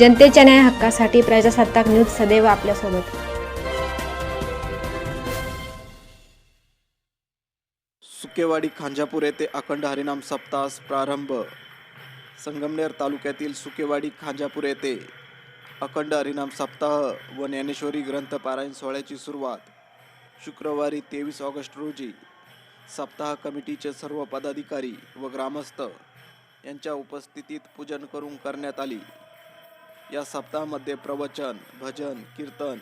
जनतेच्या न्याय हक्कासाठी प्रजासत्ताक न्यूज सदैव आपल्यासोबत. सुकेवाडी खांजापूर येथे अखंड हरिनाम सप्ताहास प्रारंभ. संगमनेर तालुक्यातील सुकेवाडी खांजापूर येथे अखंड हरिनाम सप्ताह व ज्ञानेश्वरी ग्रंथ पारायण सोहळ्याची सुरुवात. शुक्रवारी तेवीस ऑगस्ट रोजी सप्ताह कमिटीचे सर्व पदाधिकारी व ग्रामस्थ यांच्या उपस्थितीत पूजन करून करण्यात आली. या सप्ताहामध्ये प्रवचन भजन कीर्तन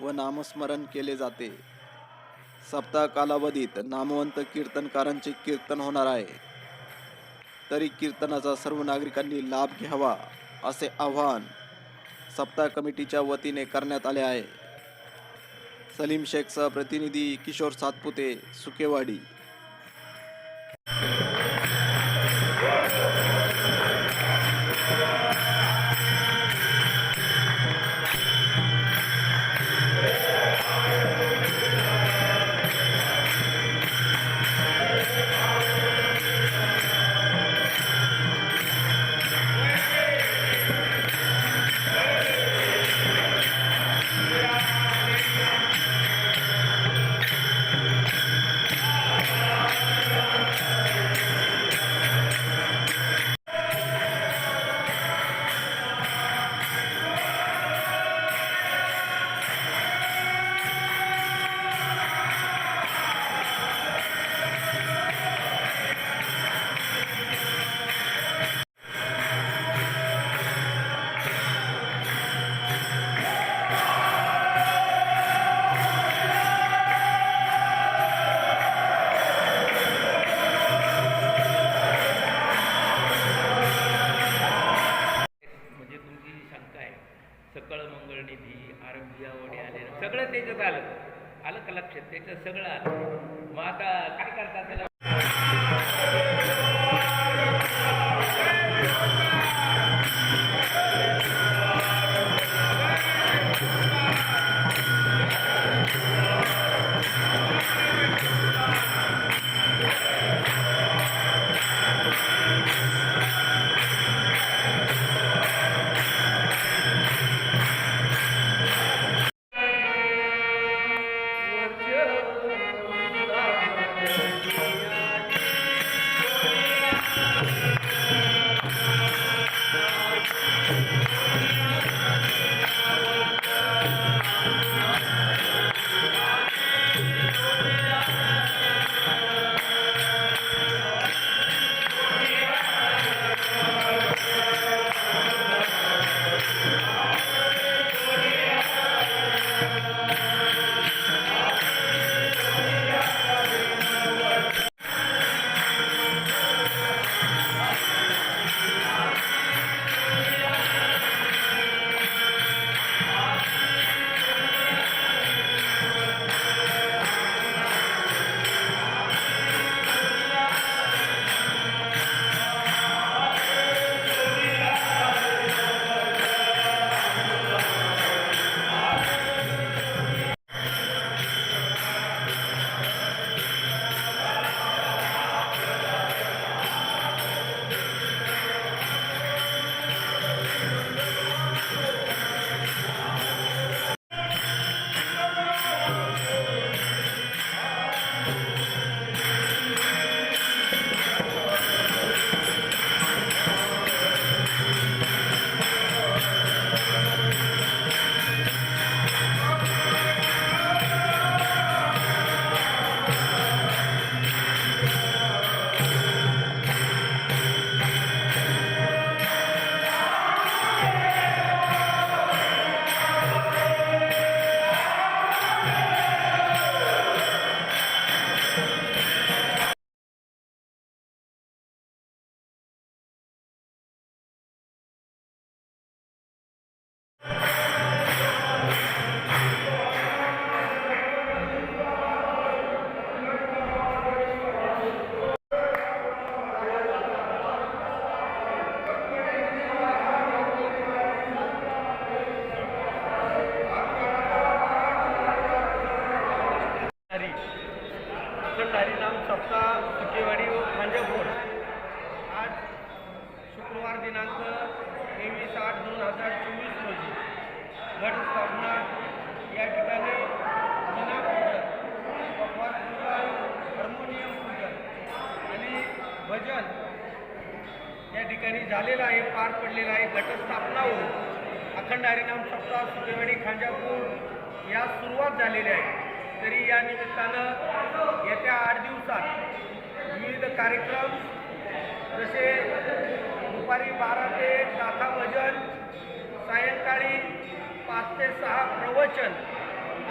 व नामस्मरण केले जाते. सप्ताह कालावधीत नामवंत कीर्तनकारांचे कीर्तन होणार आहे. तरी कीर्तनाचा सर्व नागरिकांनी लाभ घ्यावा असे आवाहन सप्ताह कमिटीच्या वतीने करण्यात आले आहे. सलीम शेखचा प्रतिनिधी किशोर सातपुते सुकेवाडी. सकळ मंगळ निधी आरोग्य वडे आले. सगळं त्याच्यात आलं. आलं का लक्षात? त्याच्यात सगळं आलं. मग आता काय करतात त्याला? तेवीस आठ दोन हजार चोवीस रोजी घट स्थापना या ठिकाणी मीना पूजन उपवास पूजन हार्मोनियम पूजन आणि भजन या ठिकाणी झालेलं आहे पार पडलेलं आहे. घटस्थापना होऊन अखंड हरिनाम सप्ताह सुकेवाडी खांजापूर या सुरुवात झालेली आहे. तरी या निमित्तानं येत्या आठ दिवसात विविध कार्यक्रम जसे दुपारी बारा ते गाथा भजन सायंकाळी पाच ते सहा प्रवचन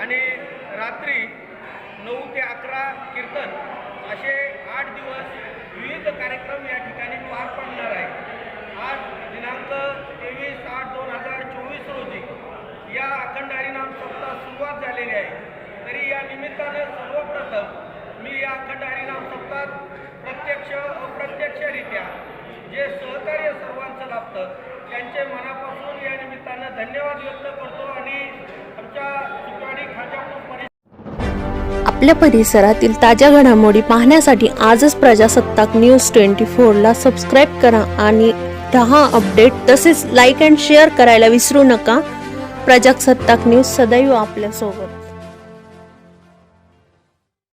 आणि रात्री नऊ ते अकरा कीर्तन असे आठ दिवस विविध कार्यक्रम या ठिकाणी पार पडणार आहे आज दिनांक तेवीस आठ दोन हजार चोवीस रोजी या अखंड हरिनाम सप्ताह सुरुवात झालेली आहे. तरी या निमित्तानं सर्वप्रथम मी या अखंड हरिनाम सप्ताहात प्रत्यक्ष अप्रत्यक्षरित्या जे सहकार्य सर्वांचं लाभतं. त्यांचे मनापासून या निमित्तानं धन्यवाद व्यक्त करतो आणि आमच्या ठिकाणी खाजापूर आपल्या परिसरातील ताज्या घडामोडी पाहण्यासाठी आजच प्रजासत्ताक न्यूज ट्वेंटी फोरला सबस्क्राईब करा आणि रहा अपडेट. तसेच लाईक अँड शेअर करायला विसरू नका. प्रजासत्ताक न्यूज सदैव आपल्यासोबत.